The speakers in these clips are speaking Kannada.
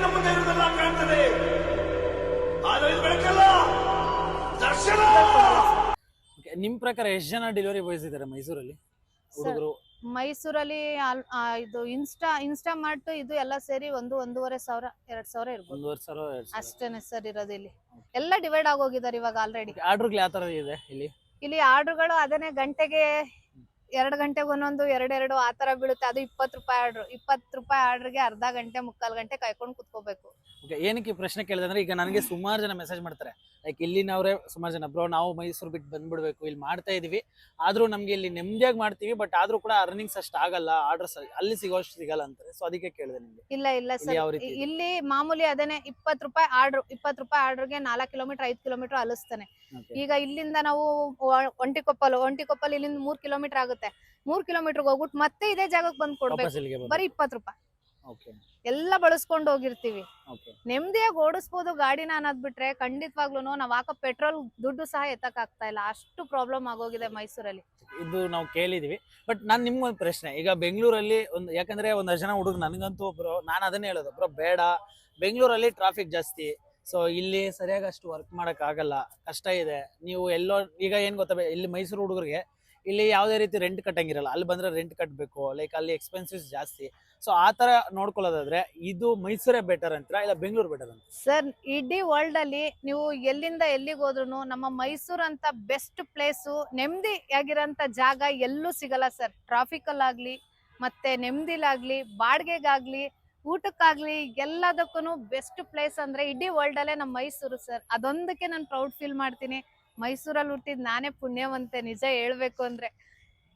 ಕಣ್ಣ ಮುಂದೆ ಇರುವುದೆಲ್ಲ ಕಾಣ್ತದೆ. ಆದರೆ ಇದು ಬೆಳಕಲ್ಲ. ದರ್ಶನ! ನಿಮ್ ಪ್ರಕಾರ ಎಷ್ಟು ಜನ ಡೆಲಿವರಿ ಬಾಯ್ಸ್ ಇದ್ದಾರೆ ಮೈಸೂರಲ್ಲಿ? ಹುಡುಗರು? ಮೈಸೂರಲ್ಲಿ ಆಲ್- ಆ, ಇದು ಇನ್ಸ್ಟಾ ಇನ್ಸ್ಟಾ ಮಾರ್ಟ್ ಇದು ಎಲ್ಲ ಸೇರಿ ಒಂದು ಒಂದೂವರೆ ಸಾವಿರ ಎರಡ್ ಸಾವಿರ ಇರ್ಬೋದು. ಒಂದೂವರೆ ಸಾವಿರ ಎರಡ್ ಸಾವಿರ. ಅಷ್ಟೇನೆ ಸರ್ ಇರೋದು ಇಲ್ಲಿ. ಎಲ್ಲ ಡಿವೈಡ್ ಆಗೋಗಿದ್ದಾರೆ ಇವಾಗ ಆಲ್ರೆಡಿ ಆರ್ಡರ್ಗಳು ಯಾವ ತರ ಇದೆ ಇಲ್ಲಿ? ಇಲ್ಲಿ ಆರ್ಡರ್ಗಳು ಅದನ್ನೇ ಗಂಟೆಗೆ ಎರಡ್ ಗಂಟೆಗೆ ಒಂದೊಂದು ಎರಡೆರಡು ಆ ತರ ಬೀಳುತ್ತೆ. ಅದು ಇಪ್ಪತ್ತು ರೂಪಾಯಿ ಆರ್ಡರ್ ಇಪ್ಪತ್ತು ರೂಪಾಯಿ ಆರ್ಡರ್ಗೆ ಅರ್ಧ ಗಂಟೆ, ಮುಕ್ಕಾಲು ಗಂಟೆ ಕಾಯ್ಕೊಂಡು ಕುತ್ಕೋಬೇಕು. ಏನಕ್ಕೆ ಈ ಪ್ರಶ್ನೆ ಕೇಳಿದೆ ಅಂದ್ರೆ ಈಗ ನನಗೆ ಸುಮಾರು ಜನ ಮೆಸೇಜ್ ಮಾಡ್ತಾರೆ. ಲೈಕ್ ಇಲ್ಲಿನವ್ರೆ ಸುಮಾರು ಜನ ಬ್ರೋ ನಾವು ಮೈಸೂರು ಬಿಟ್ಟು ಬಂದ್ಬಿಡ್ಬೇಕು ಇಲ್ಲಿ ಮಾಡ್ತಾ ಇದೀವಿ. ಆದ್ರೂ ನಮ್ಗೆ ಇಲ್ಲಿ ನೆಮ್ಮದಿಯಾಗಿ ಮಾಡ್ತೀವಿ ಬಟ್ ಆದ್ರೂ ಕೂಡ ಅರ್ನಿಂಗ್ಸ್ ಅಷ್ಟು ಆಗಲ್ಲ ಆರ್ಡರ್ಸ್ ಅಲ್ಲಿ ಸಿಗೋಷ್ಟು ಸಿಗಲ್ಲ ಅಂತಾರೆ. ಸೊ ಅದಕ್ಕೆ ಕೇಳಿದೆ ನಿಮ್ಗೆ. ಇಲ್ಲ ಇಲ್ಲ ಸರ್? ಇಲ್ಲಿ ಮಾಮೂಲಿ ಅದೇ ಇಪ್ಪತ್ತು ರೂಪಾಯಿ ಆರ್ಡರ್ ಇಪ್ಪತ್ತು ರೂಪಾಯಿ ಆರ್ಡರ್ಗೆ ನಾಲ್ಕು ಕಿಲೋಮೀಟರ್ ಐದು ಕಿಲೋಮೀಟರ್ ಅಲಿಸ್ತಾನೆ. ಈಗ ಇಲ್ಲಿಂದ ನಾವು ಒಂಟಿಕೊಪ್ಪಲು ಒಂಟಿಕೊಪ್ಪಲು ಇಲ್ಲಿಂದ ಮೂರ್ ಕಿಲೋಮೀಟರ್ ಆಗುತ್ತೆ. ಮೂರ್ ಕಿಲೋಮೀಟರ್ ಹೋಗ್ಬಿಟ್ಟು ಮತ್ತೆ ಇದೇ ಜಾಗಕ್ಕೆ ಬಂದ್ ಕೊಡ್ಬೇಕು. ಬರೀ ಇಪ್ಪತ್ತು ರೂಪಾಯಿ. ಎಲ್ಲ ಬಳಸ್ಕೊಂಡು ಹೋಗಿರ್ತೀವಿ. ಓಕೆ ನೆಮ್ಮದಿಯಾಗಿ ಓಡಿಸ್ಬೋದು ಗಾಡಿನ ಅನ್ನೋದ್ ಬಿಟ್ರೆ ಖಂಡಿತವಾಗ್ಲೂ ನಾವ್ ಹಾಕೋ ಪೆಟ್ರೋಲ್ ದುಡ್ಡು ಸಹ ಎತ್ತಕ್ ಆಗ್ತಾ ಇಲ್ಲ. ಅಷ್ಟು ಪ್ರಾಬ್ಲಮ್ ಆಗೋಗಿದೆ ಮೈಸೂರಲ್ಲಿ. ಇದು ನಾವು ಕೇಳಿದೀವಿ. ಬಟ್ ನಾನ್ ನಿಮ್ಗೊಂದು ಪ್ರಶ್ನೆ. ಈಗ ಬೆಂಗಳೂರಲ್ಲಿ ಒಂದು ಯಾಕಂದ್ರೆ ಒಂದಷ್ಟು ಜನ ಹುಡುಗ ನನಗಂತೂ ಒಬ್ರು ನಾನು ಅದನ್ನೇ ಹೇಳೋದು. ಒಬ್ರು ಬೇಡ. ಬೆಂಗಳೂರಲ್ಲಿ ಟ್ರಾಫಿಕ್ ಜಾಸ್ತಿ. ಸೊ ಇಲ್ಲಿ ಸರಿಯಾಗಿ ಅಷ್ಟು ವರ್ಕ್ ಮಾಡಕ್ ಆಗಲ್ಲ ಕಷ್ಟ ಇದೆ. ನೀವು ಎಲ್ಲೋ ಈಗ ಏನ್ ಗೊತ್ತಾ ಇಲ್ಲಿ ಮೈಸೂರು ಹುಡುಗರಿಗೆ ಇಲ್ಲಿ ಯಾವುದೇ ರೀತಿ ರೆಂಟ್ ಕಟ್ಟಂಗಿರಲ್ಲ. ಅಲ್ಲಿ ಬಂದರೆ ರೆಂಟ್ ಕಟ್ಟಬೇಕು ಲೈಕ್ ಅಲ್ಲಿ ಎಕ್ಸ್ಪೆನ್ಸಿವ್ಸ್ ಜಾಸ್ತಿ. ಸೊ ಆ ಥರ ನೋಡ್ಕೊಳ್ಳೋದಾದ್ರೆ ಇದು ಮೈಸೂರೇ ಬೆಟರ್ ಅಂತೀರಾ ಇಲ್ಲ ಬೆಂಗಳೂರು ಬೆಟರ್ ಅಂತ ಸರ್, ಇಡೀ ವರ್ಲ್ಡ್ ಅಲ್ಲಿ ನೀವು ಎಲ್ಲಿಂದ ಎಲ್ಲಿಗೆ ಹೋದ್ರು ನಮ್ಮ ಮೈಸೂರು ಅಂತ ಬೆಸ್ಟ್ ಪ್ಲೇಸು ನೆಮ್ಮದಿಯಾಗಿರೋಂಥ ಜಾಗ ಎಲ್ಲೂ ಸಿಗಲ್ಲ ಸರ್. ಟ್ರಾಫಿಕಲ್ಲಾಗಲಿ ಮತ್ತೆ ನೆಮ್ಮದಿಲಾಗ್ಲಿ, ಬಾಡಿಗೆಗಾಗ್ಲಿ, ಊಟಕ್ಕಾಗ್ಲಿ ಎಲ್ಲದಕ್ಕೂ ಬೆಸ್ಟ್ ಪ್ಲೇಸ್ ಅಂದ್ರೆ ಇಡೀ ವರ್ಲ್ಡ್ ಅಲ್ಲೇ ನಮ್ಮ ಮೈಸೂರು ಸರ್. ಅದೊಂದಕ್ಕೆ ನಾನು ಪ್ರೌಡ್ ಫೀಲ್ ಮಾಡ್ತೀನಿ. ಮೈಸೂರಲ್ಲಿ ಹುಟ್ಟಿದ್ ನಾನೇ ಪುಣ್ಯವಂತೆ ನಿಜ ಹೇಳ್ಬೇಕು ಅಂದ್ರೆ.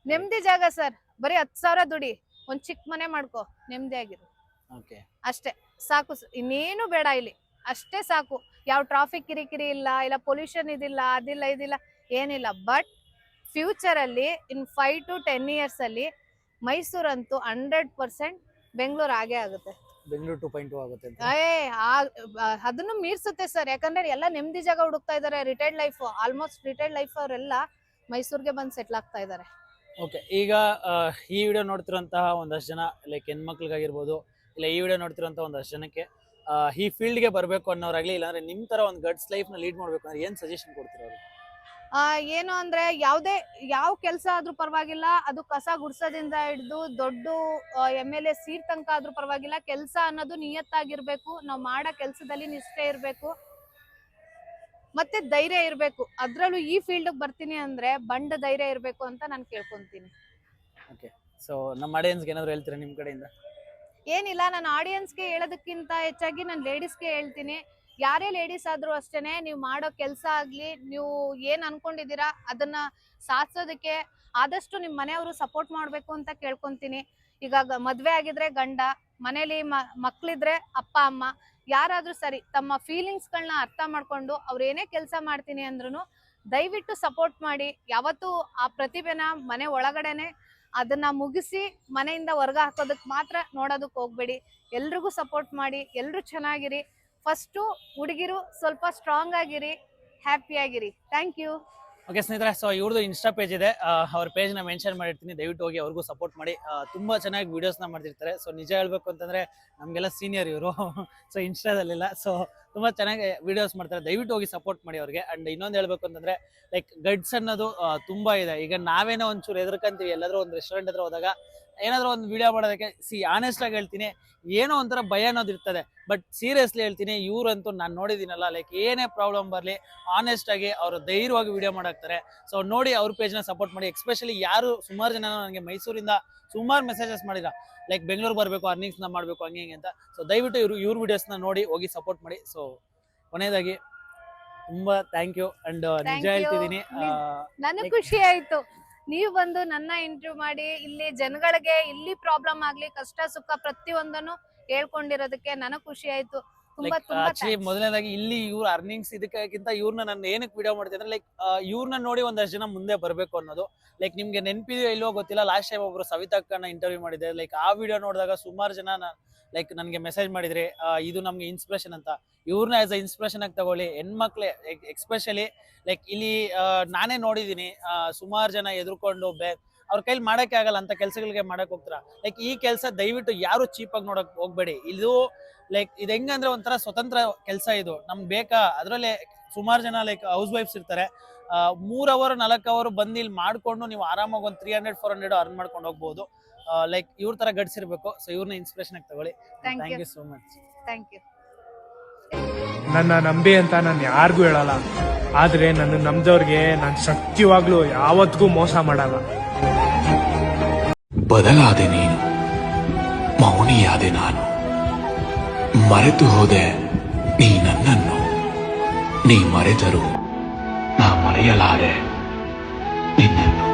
ನೆಮ್ಮದಿ ಜಾಗ ಸರ್. ಬರೀ ಹತ್ ಸಾವಿರ ದುಡಿ. ಒಂದ್ ಚಿಕ್ಕ ಮನೆ ಮಾಡ್ಕೋ. ನೆಮ್ಮದಿಯಾಗಿರು ಓಕೆ. ಅಷ್ಟೇ. ಸಾಕು ಸ- ಇನ್ನೇನು ಬೇಡ ಇಲ್ಲಿ. ಅಷ್ಟೇ ಸಾಕು. ಯಾವ ಟ್ರಾಫಿಕ್ ಕಿರಿಕಿರಿ ಇಲ್ಲ ಇಲ್ಲ ಪೊಲ್ಯೂಷನ್ ಇದಿಲ್ಲ ಅದಿಲ್ಲ ಇದಿಲ್ಲ ಏನಿಲ್ಲ. ಬಟ್ ಫ್ಯೂಚರ್ ಅಲ್ಲಿ in five to ten years ಅಲ್ಲಿ ಮೈಸೂರಂತೂ ಹಂಡ್ರೆಡ್ ಪರ್ಸೆಂಟ್ ಬೆಂಗಳೂರು ಆಗೇ ಆಗುತ್ತೆ. ಬೆಂಗಳೂರು ಟು ಪಾಯಿಂಟ್ ಟು ಆಗುತ್ತೆ ಅಂತ. ಏ ಅದನ್ನು ಮೀರ್ಸುತ್ತೆ ಸರ್ ಯಾಕಂದ್ರೆ ಎಲ್ಲ ನೆಮ್ಮದಿ ಜಾಗ ಹುಡುಕ್ತಾ ಇದಾರೆ retired life almost retired life ಅವರೆಲ್ಲ ಮೈಸೂರಿಗೆ ಬಂದು ಸೆಟ್ಲ್ ಆಗ್ತಾ ಇದಾರೆ. ಓಕೆ ಈಗ ಈ ವಿಡಿಯೋ ನೋಡ್ತಿರೋಂತಹ ಒಂದಷ್ಟು ಜನ ಲೈಕ್ ಹೆಣ್ಮಕ್ಳಿಗಾಗಿರ್ಬೋದು ಇಲ್ಲ ಈ ವಿಡಿಯೋ ನೋಡ್ತಿರೋಂಥ ಒಂದಷ್ಟು ಜನಕ್ಕೆ ಈ ಫೀಲ್ಡ್ಗೆ ಬರಬೇಕು ಅನ್ನೋರಾಗ್ಲಿ ಇಲ್ಲಾಂದ್ರೆ ನಿಮ್ಮ ತರ ಒಂದು ಗಡ್ಸ್ ಲೈಫ್ನ ಲೀಡ್ ಮಾಡ್ಬೇಕು ಅಂದ್ರೆ ಏನು ಸಜೆಷನ್ ಕೊಡ್ತೀರಾ ಅವ್ರಿಗೆ ಆ ಏನು ಅಂದ್ರೆ ಯಾವ್ದೇ ಯಾವ ಕೆಲಸ ಆದ್ರೂ ಪರವಾಗಿಲ್ಲ ಅದು ಕಸ ಗುಡ್ಸೋದಿಂದ ಹಿಡಿದು ದೊಡ್ಡ ಎಂ ಎಲ್ ಎ ಸೀಟ್ ತನಕ ಆದ್ರೂ ಪರವಾಗಿಲ್ಲ ಕೆಲಸ ಅನ್ನೋದು ನಿಯತ್ತಾಗಿರ್ಬೇಕು ನಾವು ಮಾಡೋ ಕೆಲಸದಲ್ಲಿ ನಿಷ್ಠೆ ಇರ್ಬೇಕು ಮತ್ತೆ ಧೈರ್ಯ ಇರ್ಬೇಕು. ಅದ್ರಲ್ಲೂ ಈ ಫೀಲ್ಡ್ ಬರ್ತೀನಿ ಅಂದ್ರೆ ಬಂಡ ಧೈರ್ಯ ಇರ್ಬೇಕು ಅಂತ ನಾನು ಕೇಳ್ಕೊಂತೀನಿ. ಸೊ ನಮ್ಮ ಆಡಿಯನ್ಸ್ಗೆ ಏನಾದ್ರು ಹೇಳ್ತೀರಾ ನಿಮ್ಮ ಕಡೆಯಿಂದ? ಏನಿಲ್ಲ ನಾನು ಆಡಿಯನ್ಸ್ಗೆ ಹೇಳೋದಕ್ಕಿಂತ ಹೆಚ್ಚಾಗಿ ನಾನು ಲೇಡೀಸ್ಗೆ ಹೇಳ್ತೀನಿ. ಯಾರೇ ಲೇಡೀಸ್ ಆದ್ರೂ ಅಷ್ಟೇನೆ ನೀವು ಮಾಡೋ ಕೆಲಸ ಆಗ್ಲಿ, ನೀವು ಏನ್ ಅನ್ಕೊಂಡಿದೀರಾ ಅದನ್ನ ಸಾಧಿಸೋದಕ್ಕೆ ಆದಷ್ಟು ನಿಮ್ ಮನೆಯವರು ಸಪೋರ್ಟ್ ಮಾಡ್ಬೇಕು ಅಂತ ಕೇಳ್ಕೊಂತೀನಿ. ಈಗ ಮದುವೆ ಆಗಿದ್ರೆ ಗಂಡ, ಮನೇಲಿ ಮ- ಮಕ್ಳಿದ್ರೆ ಅಪ್ಪ, ಅಮ್ಮ, ಯಾರಾದ್ರೂ ಸರಿ ತಮ್ಮ ಫೀಲಿಂಗ್ಸ್ ಗಳನ್ನ ಅರ್ಥ ಮಾಡ್ಕೊಂಡು ಅವ್ರು ಏನೇ ಕೆಲಸ ಮಾಡ್ತೀನಿ ಅಂದ್ರೂ ದಯವಿಟ್ಟು ಸಪೋರ್ಟ್ ಮಾಡಿ, ಯಾವತ್ತೂ ಆ ಪ್ರತಿಭೆನ ಮನೆ ಒಳಗಡೆನೆ ಅದನ್ನ ಮುಗಿಸಿ ಮನೆಯಿಂದ ಹೊರ್ಗ ಹಾಕೋದಕ್ ಮಾತ್ರ ನೋಡೋದಕ್ ಹೋಗ್ಬೇಡಿ. ಎಲ್ರಿಗೂ ಸಪೋರ್ಟ್ ಮಾಡಿ, ಎಲ್ರು ಚೆನ್ನಾಗಿರಿ. ಫಸ್ಟು ಹುಡುಗಿರು ಸ್ವಲ್ಪ ಸ್ಟ್ರಾಂಗ್ ಆಗಿರಿ ಹ್ಯಾಪಿಯಾಗಿರಿ ಥ್ಯಾಂಕ್ ಯು ಓಕೆ ಸ್ನೇಹಿತರೆ ಸೊ ಇವ್ರದ್ದು ಇನ್ಸ್ಟಾ ಪೇಜ್ ಇದೆ. ಅವ್ರ ಪೇಜ್ನ ಮೆನ್ಷನ್ ಮಾಡಿರ್ತೀನಿ. ದಯವಿಟ್ಟು ಹೋಗಿ ಅವ್ರಿಗೂ ಸಪೋರ್ಟ್ ಮಾಡಿ. ತುಂಬ ಚೆನ್ನಾಗಿ ವಿಡಿಯೋಸ್ನ ಮಾಡ್ತಿರ್ತಾರೆ. ಸೊ ನಿಜ ಹೇಳ್ಬೇಕು ಅಂತಂದ್ರೆ ನಮಗೆಲ್ಲ ಸೀನಿಯರ್ ಇವರು. ಸೊ ಇನ್ಸ್ಟಾದಲ್ಲಿಲ್ಲ ಸೊ ತುಂಬಾ ಚೆನ್ನಾಗಿ ವೀಡಿಯೋಸ್ ಮಾಡ್ತಾರೆ. ದಯವಿಟ್ಟು ಹೋಗಿ ಸಪೋರ್ಟ್ ಮಾಡಿ ಅವ್ರಿಗೆ. ಅಂಡ್ ಇನ್ನೊಂದು ಹೇಳ್ಬೇಕು ಅಂತಂದ್ರೆ ಲೈಕ್ ಗಡ್ಸ್ ಅನ್ನೋದು ತುಂಬ ಇದೆ. ಈಗ ನಾವೇನೋ ಒಂಚೂರು ಎದುರ್ಕಂತೀವಿ ಎಲ್ಲಾದರೂ ಒಂದು ರೆಸ್ಟೋರೆಂಟ್ ಹತ್ರ ಹೋದಾಗ ಏನಾದ್ರೂ ಒಂದು ವಿಡಿಯೋ ಮಾಡೋದಕ್ಕೆ. ಸಿ ಆನೆಸ್ಟ್ ಆಗಿ ಹೇಳ್ತೀನಿ. ಏನೋ ಒಂಥರ ಭಯ ಅನ್ನೋದು ಇರ್ತದೆ. ಬಟ್ ಸೀರಿಯಸ್ಲಿ ಹೇಳ್ತೀನಿ ಇವ್ರಂತೂ ನಾನು ನೋಡಿದ್ದೀನಲ್ಲ ಲೈಕ್ ಏನೇ ಪ್ರಾಬ್ಲಮ್ ಬರಲಿ ಆನೆಸ್ಟ್ ಆಗಿ ಅವರು ಧೈರ್ಯವಾಗಿ ವಿಡಿಯೋ ಮಾಡಾಕ್ತಾರೆ. ಸೊ ನೋಡಿ ಅವ್ರ ಪೇಜ್ನ ಸಪೋರ್ಟ್ ಮಾಡಿ ಎಸ್ಪೆಷಲಿ ಯಾರು ಸುಮಾರು ಜನ ನನಗೆ ಮೈಸೂರಿಂದ ಸುಮಾರು ಮೆಸೇಜಸ್ ಮಾಡಿಲ್ಲ. ಲೈಕ್ ಬೆಂಗಳೂರು ಬರಬೇಕು ಅರ್ನಿಂಗ್ಸ್ನ ಮಾಡಬೇಕು ಹಂಗೆ ಹಿಂಗೆ ಅಂತ. ಸೊ ದಯವಿಟ್ಟು ಇವರು ಇವ್ರ ವಿಡಿಯೋಸ್ನ ನೋಡಿ ಹೋಗಿ ಸಪೋರ್ಟ್ ಮಾಡಿ. ಸೊ ಕೊನೆಯದಾಗಿ ತುಂಬಾ ಥ್ಯಾಂಕ್ ಯು ಅಂಡ್ ನಿಜ. ಹೇಳ್ತಿದ್ದೀನಿ ನನಗೆ ಖುಷಿ ಆಯ್ತು. ನೀವು ಬಂದು ನನ್ನ ಇಂಟರ್ವ್ಯೂ ಮಾಡಿ ಇಲ್ಲಿ ಜನಗಳಿಗೆ ಇಲ್ಲಿ ಪ್ರಾಬ್ಲಮ್ ಆಗ್ಲಿ ಕಷ್ಟ ಸುಖ ಪ್ರತಿಯೊಂದನ್ನು ಹೇಳ್ಕೊಂಡಿರೋದಕ್ಕೆ ನನಗ್ ಖುಷಿ ಆಯ್ತು. ತುಂಬಾ ತುಂಬಾ ಆಕ್ಚುಲಿ ಮೊದಲನೇದಾಗಿ ಇಲ್ಲಿ ಇವ್ರ ಅರ್ನಿಂಗ್ಸ್ ಇದಕ್ಕಿಂತ ಇವ್ರನ್ನ ನಾನು ಏನಕ್ಕೆ ವಿಡಿಯೋ ಮಾಡ್ತಿದ್ರೆ ಲೈಕ್ ಇವ್ರನ್ನ ನೋಡಿ ಒಂದಷ್ಟು ಜನ ಮುಂದೆ ಬರಬೇಕು ಅನ್ನೋದು. ಲೈಕ್ ನಿಮ್ಗೆ ನೆನಪಿದೆಯೋ ಇಲ್ವೋ ಗೊತ್ತಿಲ್ಲ. ಲಾಸ್ಟ್ ಟೈಮ್ ಒಬ್ರು ಸವಿತಾ ಅಕ್ಕನ ಇಂಟರ್ವ್ಯೂ ಮಾಡಿದೆ ಲೈಕ್ ಆ ವಿಡಿಯೋ ನೋಡಿದಾಗ ಸುಮಾರು ಜನ ಲೈಕ್ ನನಗೆ ಮೆಸೇಜ್ ಮಾಡಿದ್ರಿ ಇದು ನಮ್ಗೆ ಇನ್ಸ್ಪಿರೇಷನ್ ಅಂತ. ಇವ್ರನ್ನ ಆಸ್ ಅ ಇನ್ಸ್ಪಿರೇಷನ್ ಆಗಿ ತಗೊಳ್ಳಿ. ಹೆಣ್ಮಕ್ಳೆ ಎಕ್ಸ್ಪೆಷಲಿ ಲೈಕ್ ಇಲ್ಲಿ ನಾನೇ ನೋಡಿದ್ದೀನಿ. ಸುಮಾರು ಜನ ಎದುರ್ಕೊಂಡು ಬೆ ಅವ್ರ ಕೈಲಿ ಮಾಡಕ್ಕೆ ಆಗಲ್ಲ ಅಂತ ಕೆಲಸಗಳಿಗೆ ಮಾಡಕ್ ಹೋಗ್ತಾರ? ಲೈಕ್ ಈ ಕೆಲಸ ದಯವಿಟ್ಟು ಯಾರು ಚೀಪಾಗಿ ನೋಡಕ್ ಹೋಗ್ಬೇಡಿ. ಇದು ಲೈಕ್ ಇದು ಹೆಂಗಂದ್ರೆ ಒಂಥರ ಸ್ವತಂತ್ರ ಕೆಲಸ ಇದು. ನಮ್ಗೆ ಬೇಕಾ? ಅದರಲ್ಲಿ ಸುಮಾರು ಜನ ಲೈಕ್ ಹೌಸ್ ವೈಫ್ಸ್ ಇರ್ತಾರೆ ಮೂರ್ ಅವರ್ ನಾಲ್ಕು ಅವರ್ ಬಂದು ಇಲ್ಲಿ ಮಾಡ್ಕೊಂಡು ನೀವು ಆರಾಮಾಗಿ ಒಂದು three hundred four hundred earn ಮಾಡ್ಕೊಂಡು ಹೋಗ್ಬೋದು. ಲೈಕ್ ಇವ್ರ ತರ ಗಡ್ಸಿರ್ಬೇಕು. ಸೊ ಇವ್ರನ್ನ ಇನ್ಸ್ಪಿರೇಷನ್ ಆಗಿ ತಗೊಳ್ಳಿ. Thank you so much thank you ನನ್ನ ನಂಬಿ ಅಂತ ನಾನು ಯಾರಿಗೂ ಹೇಳಲ್ಲ. ಆದ್ರೆ ನನ್ನ ನಂಬ್ದವ್ರಿಗೆ ನಾನು ಶಕ್ತಿವಾಗ್ಲೂ ಯಾವತ್ತಿಗೂ ಮೋಸ ಮಾಡಲ್ಲ. ಬದಲಾದೆ ನೀನು. ಮೌನಿಯಾದೆ ನಾನು. ಮರೆತು ಹೋದೆ ನೀ ನನ್ನನ್ನು. ನೀ ಮರೆತರು ನಾ ಮರೆಯಲಾರೆ ನಿನ್ನನ್ನು.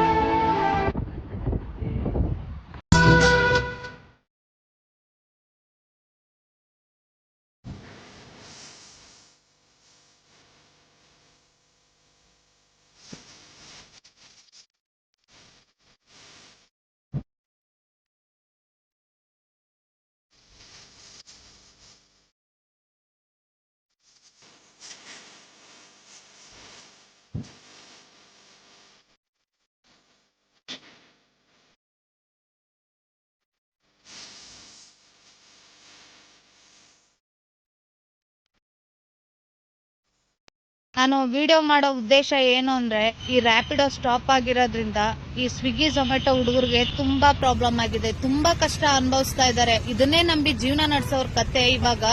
ನಾನು ವಿಡಿಯೋ ಮಾಡೋ ಉದ್ದೇಶ ಏನು ಅಂದ್ರೆ, ಈ ರ್ಯಾಪಿಡೋ ಸ್ಟಾಪ್ ಆಗಿರೋದ್ರಿಂದ ಈ ಸ್ವಿಗ್ಗಿ ಝೊಮ್ಯಾಟೊ ಹುಡುಗರಿಗೆ ತುಂಬಾ ಪ್ರಾಬ್ಲಮ್ ಆಗಿದೆ. ತುಂಬಾ ಕಷ್ಟ ಅನುಭವಿಸ್ತಾ ಇದ್ದಾರೆ. ಇದನ್ನೇ ನಂಬಿ ಜೀವನ ನಡೆಸೋರ್ ಕತೆ. ಇವಾಗ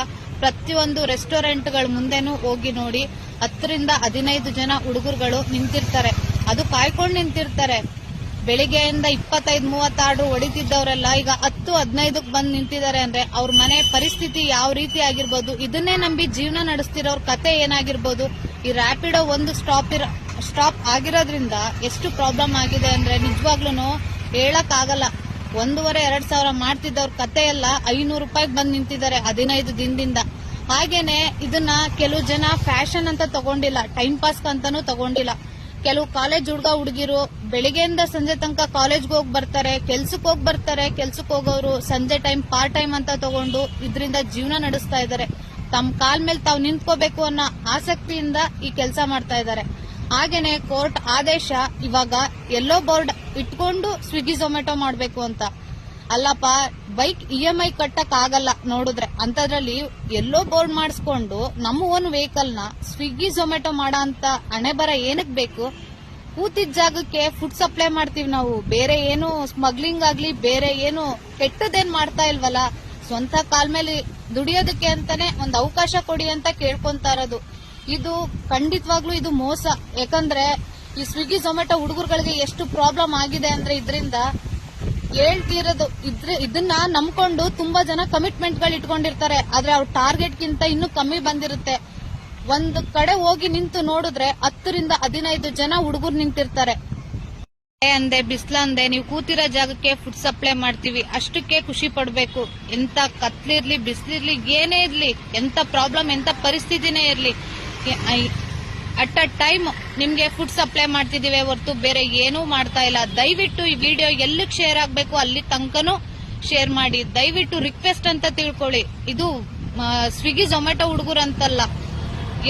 ಪ್ರತಿಯೊಂದು ರೆಸ್ಟೋರೆಂಟ್ಗಳ ಮುಂದೆನು ಹೋಗಿ ನೋಡಿ, ಹತ್ತರಿಂದ ಹದಿನೈದು ಜನ ಹುಡುಗರುಗಳು ನಿಂತಿರ್ತಾರೆ. ಅದು ಕಾಯ್ಕೊಂಡು ನಿಂತಿರ್ತಾರೆ. ಬೆಳಿಗ್ಗೆಯಿಂದ ಇಪ್ಪತ್ತೈದು ಆರ್ಡರ್ ಹೊಡಿತಿದ್ದವರೆಲ್ಲ ಈಗ ಹತ್ತು, ಹದಿನೈದಕ್ಕೆ ಬಂದು ನಿಂತಿದ್ದಾರೆ ಅಂದ್ರೆ ಅವ್ರ ಮನೆ ಪರಿಸ್ಥಿತಿ ಯಾವ ರೀತಿ ಆಗಿರ್ಬೋದು, ಇದನ್ನೇ ನಂಬಿ ಜೀವನ ನಡೆಸ್ತಿರೋರ್ ಕತೆ ಏನಾಗಿರ್ಬೋದು ಈ ರ್ಯಾಪಿಡೋ ಒಂದು ಸ್ಟಾಪ್ ಇರ ಸ್ಟಾಪ್ ಆಗಿರೋದ್ರಿಂದ ಎಷ್ಟು ಪ್ರಾಬ್ಲಮ್ ಆಗಿದೆ ಅಂದ್ರೆ ನಿಜವಾಗ್ಲೂ ಹೇಳಕ್ ಆಗಲ್ಲ ಒಂದೂವರೆ, ಎರಡ್ ಸಾವಿರ ಮಾಡ್ತಿದ್ದವ್ರ ಕತೆ ಎಲ್ಲ ಐನೂರು ರೂಪಾಯಿಗೆ ಬಂದು ನಿಂತಿದ್ದಾರೆ ಹದಿನೈದು ದಿನದಿಂದ. ಹಾಗೇನೆ ಇದನ್ನ ಕೆಲವು ಜನ ಫ್ಯಾಷನ್ ಅಂತ ತಗೊಂಡಿಲ್ಲ ಟೈಮ್ ಪಾಸ್ ಅಂತಾನು ತಗೊಂಡಿಲ್ಲ. ಕೆಲವು ಕಾಲೇಜ್ ಹುಡುಗ ಹುಡುಗಿರು ಬೆಳಿಗ್ಗೆಯಿಂದ ಸಂಜೆ ತನಕ ಕಾಲೇಜ್ಗೆ ಹೋಗಿ ಬರ್ತಾರೆ ಕೆಲ್ಸಕ್ಕೆ ಹೋಗಿ ಬರ್ತಾರೆ ಕೆಲ್ಸಕ್ಕೆ ಹೋಗೋರು ಸಂಜೆ ಟೈಮ್ ಪಾರ್ಟ್ ಟೈಮ್ ಅಂತ ತಗೊಂಡು ಇದರಿಂದ ಜೀವನ ನಡೆಸ್ತಾ ಇದ್ದಾರೆ. ತಮ್ಮ ಕಾಲ್ ಮೇಲೆ ತಾವು ನಿಂತ್ಕೋಬೇಕು ಅನ್ನೋ ಆಸಕ್ತಿಯಿಂದ ಈ ಕೆಲಸ ಮಾಡ್ತಾ ಇದ್ದಾರೆ ಹಾಗೇನೆ ಕೋರ್ಟ್ ಆದೇಶ ಇವಾಗ ಎಲ್ಲೋ ಬೋರ್ಡ್ ಇಟ್ಕೊಂಡು ಸ್ವಿಗ್ಗಿ ಝೊಮ್ಯಾಟೊ ಮಾಡಬೇಕು ಅಂತ. ಅಲ್ಲಪ್ಪ, ಬೈಕ್ ಇ ಎಂ ಐ ಕಟ್ಟಕ್ ಆಗಲ್ಲ ನೋಡಿದ್ರೆ. ಅಂತದ್ರಲ್ಲಿ ಎಲ್ಲೋ ಬೋರ್ಡ್ ಮಾಡಿಸ್ಕೊಂಡು ನಮ್ಮ ಓನ್ ವೆಹಿಕಲ್ನ ಸ್ವಿಗ್ಗಿ ಝೊಮ್ಯಾಟೊ ಮಾಡೋ ಅಂತ ಹಣೆ ಬರ ಏನಕ್ ಬೇಕು? ಕೂತಿದ್ದ ಜಾಗಕ್ಕೆ ಫುಡ್ ಸಪ್ಲೈ ಮಾಡ್ತೀವಿ ನಾವು. ಬೇರೆ ಏನು ಸ್ಮಗ್ಲಿಂಗ್ ಆಗ್ಲಿ, ಬೇರೆ ಏನು ಕೆಟ್ಟದೇನ್ ಮಾಡ್ತಾ ಇಲ್ವಲ್ಲ? ಸ್ವಂತ ಕಾಲ್ ಮೇಲೆ ದುಡಿಯೋದಕ್ಕೆ ಅಂತಾನೆ ಒಂದು ಅವಕಾಶ ಕೊಡಿ ಅಂತ ಕೇಳ್ಕೊಂತಾ ಇರೋದು. ಇದು ಖಂಡಿತವಾಗ್ಲೂ ಇದು ಮೋಸ. ಯಾಕಂದ್ರೆ ಈ ಸ್ವಿಗ್ಗಿ ಝೊಮ್ಯಾಟೊ ಹುಡುಗರುಗಳಿಗೆ ಎಷ್ಟು ಪ್ರಾಬ್ಲಮ್ ಆಗಿದೆ ಅಂದ್ರೆ ಇದರಿಂದ ಹೇಳ್ತಿರೋದು ಇದ್ರ ಇದನ್ನ ನಂಬ್ಕೊಂಡು ತುಂಬಾ ಜನ ಕಮಿಟ್ಮೆಂಟ್ಗಳು ಇಟ್ಕೊಂಡಿರ್ತಾರೆ. ಆದ್ರೆ ಅವ್ರ ಟಾರ್ಗೆಟ್ ಗಿಂತ ಇನ್ನೂ ಕಮ್ಮಿ ಬಂದಿರುತ್ತೆ. ಒಂದು ಕಡೆ ಹೋಗಿ ನಿಂತು ನೋಡಿದ್ರೆ ಹತ್ತರಿಂದ ಹದಿನೈದು ಜನ ಹುಡುಗರು ನಿಂತಿರ್ತಾರೆ. ಅಂದೆ ಬಿಸ್ಲಂದೆ, ನೀವು ಕೂತಿರೋ ಜಾಗಕ್ಕೆ ಫುಡ್ ಸಪ್ಲೈ ಮಾಡ್ತೀವಿ, ಅಷ್ಟಕ್ಕೆ ಖುಷಿ ಪಡಬೇಕು. ಎಂತ ಕತ್ಲಿರ್ಲಿ, ಬಿಸ್ಲಿರ್ಲಿ, ಏನೇ ಇರ್ಲಿ, ಎಂತ ಪ್ರಾಬ್ಲಮ್ ಎಂತ ಪರಿಸ್ಥಿತಿನೇ ಇರ್ಲಿ. ಅಟ್ ಅ ಟೈಮ್ ನಿಮ್ಗೆ ಫುಡ್ ಸಪ್ಲೈ ಮಾಡ್ತಿದೀವಿ ಹೊರತು ಬೇರೆ ಏನೂ ಮಾಡ್ತಾ ಇಲ್ಲ. ದಯವಿಟ್ಟು ಈ ವಿಡಿಯೋ ಎಲ್ಲಿಗೆ ಶೇರ್ ಆಗ್ಬೇಕು, ಅಲ್ಲಿ ತನಕನೂ ಶೇರ್ ಮಾಡಿ. ದಯವಿಟ್ಟು ರಿಕ್ವೆಸ್ಟ್ ಅಂತ ತಿಳ್ಕೊಳ್ಳಿ. ಇದು ಸ್ವಿಗ್ಗಿ ಝೊಮ್ಯಾಟೊ ಹುಡುಗರು ಅಂತಲ್ಲ.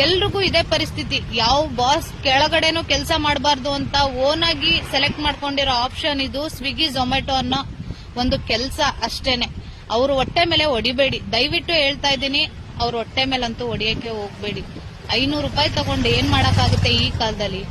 ಎಲ್ರಿಗೂ ಇದೇ ಪರಿಸ್ಥಿತಿ. ಯಾವ ಬಾಸ್ ಕೆಳಗಡೆನೂ ಕೆಲಸ ಮಾಡಬಾರ್ದು ಅಂತ ಓನ್ ಆಗಿ ಸೆಲೆಕ್ಟ್ ಮಾಡ್ಕೊಂಡಿರೋ ಆಪ್ಷನ್ ಇದು ಸ್ವಿಗ್ಗಿ ಝೊಮ್ಯಾಟೊ ಅನ್ನೋ ಒಂದು ಕೆಲಸ ಅಷ್ಟೇನೆ. ಅವ್ರ ಹೊಟ್ಟೆ ಮೇಲೆ ಹೊಡಿಬೇಡಿ. ದಯವಿಟ್ಟು ಹೇಳ್ತಾ ಇದ್ದೀನಿ, ಅವ್ರ ಹೊಟ್ಟೆ ಮೇಲಂತೂ ಹೊಡಿಯಕ್ಕೆ ಹೋಗ್ಬೇಡಿ. ಐನೂರು ರೂಪಾಯಿ ತಗೊಂಡು ಏನ್ ಮಾಡಕ್ಕಾಗುತ್ತೆ ಈ ಕಾಲದಲ್ಲಿ?